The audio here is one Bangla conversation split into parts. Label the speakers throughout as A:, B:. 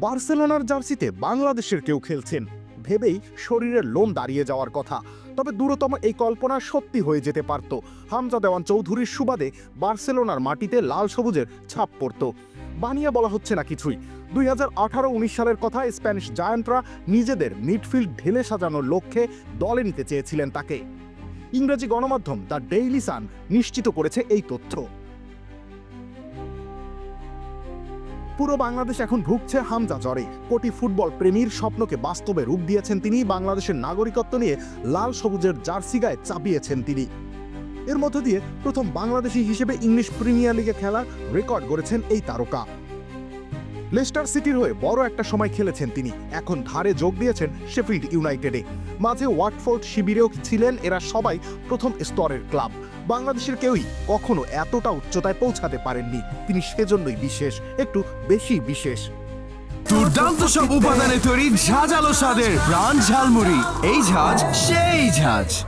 A: বার্সেলোনার জার্সিতে বাংলাদেশের কেউ খেলছেন। ভেবেই শরীরের লোম দাঁড়িয়ে যাওয়ার কথা। তবে দূরতম এই কল্পনা সত্যি হয়ে যেতে পারত। হামজা দেওয়ান চৌধুরীর সুবাদে বার্সেলোনার মাটিতে লাল সবুজের ছাপ পড়ত। বানিয়ে বলা হচ্ছে না কিছুই। দুই হাজার আঠারো উনিশ সালের কথা স্প্যানিশ জায়ান্টরা নিজেদের মিডফিল্ড ঢেলে সাজানোর লক্ষ্যে দলে নিতে চেয়েছিলেন তাকে। ইংরেজি গণমাধ্যম দ্য ডেইলি সান নিশ্চিত করেছে এই তথ্য। পুরো বাংলাদেশ এখন ভুগছে হামজা জ্বরে। কোটি ফুটবল প্রেমীর স্বপ্নকে বাস্তবে রূপ দিয়েছেন তিনি, বাংলাদেশের নাগরিকত্ব নিয়ে লাল সবুজের জার্সি গায়ে চাপিয়েছেন তিনি। এর মধ্য দিয়ে প্রথম বাংলাদেশি হিসেবে ইংলিশ প্রিমিয়ার লিগে খেলার রেকর্ড গড়েছেন এই তারকা। লেস্টার সিটির হয়ে বড় একটা সময় খেলেছেন তিনি। এখন ধারে যোগ দিয়েছেন শেফিল্ড ইউনাইটেডে। মাঝে ওয়াটফোর্ড শিবিরেও ছিলেন এরা সবাই প্রথম স্তরের ক্লাব। বাংলাদেশের কেউই কখনো এতটা উচ্চতায় পৌঁছাতে পারেননি। তিনি সেজন্যই বিশেষ, একটু বেশি বিশেষ।
B: দুর্দান্ত সব উপাদানে তৈরি ঝাঁঝালো স্বাদের প্রাণ ঝালমুড়ি। এই ঝাঁজ, সেই ঝাঁজ।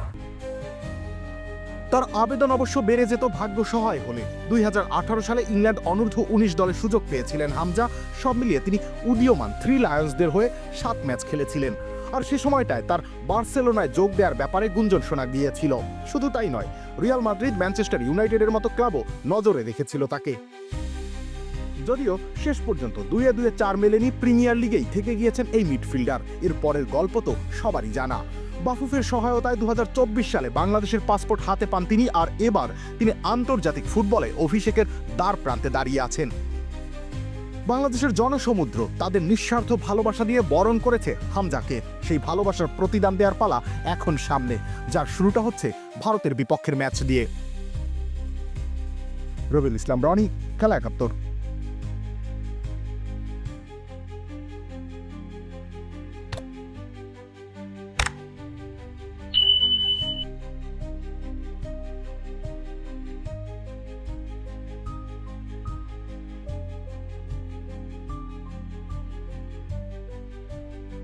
A: তার আবেদন অবশ্য বেড়ে যেত ভাগ্য সহায় হলে। দুই হাজার আঠারো সালে ইংল্যান্ড অনূর্ধ্ব উনিশ দলে সুযোগ পেয়েছিলেন হামজা। সব মিলিয়ে তিনি উদীয়মান থ্রি লায়ন্সদের হয়ে সাত ম্যাচ খেলেছিলেন। আর সে সময়টায় তার বার্সেলোনায় যোগ দেওয়ার ব্যাপারে গুঞ্জন শোনা গিয়েছিল। শুধু তাই নয়, রিয়াল মাদ্রিদ, ম্যানচেস্টার ইউনাইটেডের মতো ক্লাবও নজরে রেখেছিল তাকে। যদিও শেষ পর্যন্ত দুয়ে দুয়ে চার মেলেনি প্রিমিয়ার লিগেই থেকে গিয়েছেন এই মিডফিল্ডার। এর পরের গল্প তো সবারই জানা। বাফুফের সহায়তায় দুহাজার চব্বিশ সালে বাংলাদেশের পাসপোর্ট হাতে পান তিনি আর এবার তিনি আন্তর্জাতিক ফুটবলে অভিষেকের দ্বার প্রান্তে দাঁড়িয়ে আছেন। বাংলাদেশের জনসমুদ্র তাদের নিঃস্বার্থ ভালোবাসা দিয়ে বরণ করেছে হামজাকে। সেই ভালোবাসার প্রতিদান দেওয়ার পালা এখন সামনে, যার শুরুটা হচ্ছে ভারতের বিপক্ষের ম্যাচ দিয়ে। রবিউল ইসলাম, রনি, খেলা একাত্তর।